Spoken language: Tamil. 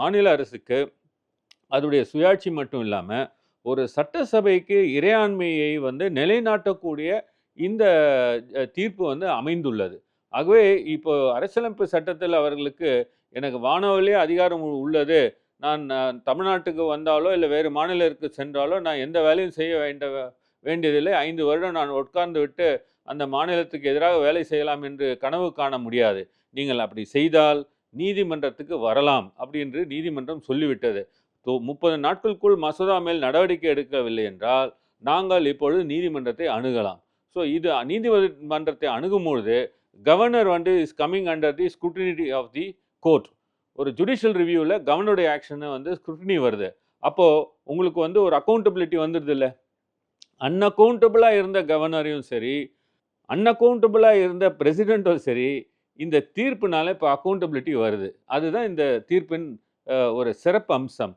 மாநில அரசுக்கு அதோடைய சுயாட்சி மட்டும் இல்லாமல் ஒரு சட்டசபைக்கு இறையாண்மையை வந்து நிலைநாட்டக்கூடிய இந்த தீர்ப்பு வந்து அமைந்துள்ளது. ஆகவே இப்போ அரசியலமைப்பு சட்டத்தில் அவர்களுக்கு எனக்கு வானவழியே அதிகாரம் உள்ளது. நான் தமிழ்நாட்டுக்கு வந்தாலோ இல்லை வேறு மாநிலத்திற்கு சென்றாலோ நான் எந்த வேலையும் செய்ய வேண்ட வேண்டியதில்லை. ஐந்து வருடம் நான் உட்கார்ந்து விட்டு அந்த மாநிலத்துக்கு எதிராக வேலை செய்யலாம் என்று கனவு காண முடியாது. நீங்கள் அப்படி செய்தால் நீதிமன்றத்துக்கு வரலாம் அப்படி என்று நீதிமன்றம் சொல்லிவிட்டது. தோ முப்பது நாட்களுக்குள் மசோதா மேல் நடவடிக்கை எடுக்கவில்லை என்றால் நாங்கள் இப்பொழுது நீதிமன்றத்தை அணுகலாம். ஸோ இது நீதிமன்றத்தை அணுகும்பொழுது கவர்னர் வந்து is coming under the scrutiny of the court ஒரு ஜுடிஷியல் ரிவ்யூவில் கவர்னருடைய ஆக்ஷனை வந்து ஸ்க்ரூட்டினி வருது. அப்போது உங்களுக்கு வந்து ஒரு அக்கௌண்டபிலிட்டி வந்துடுது இல்லை? அன்அக்கௌண்டபிளாக இருந்த கவர்னரையும் சரி அன்அக்கௌண்டபிளாக இருந்த பிரசிடெண்ட்டும் சரி இந்த தீர்ப்புனால இப்போ அக்கௌண்டபிலிட்டி வருது. அதுதான் இந்த தீர்ப்பின் ஒரு சிறப்பு அம்சம்.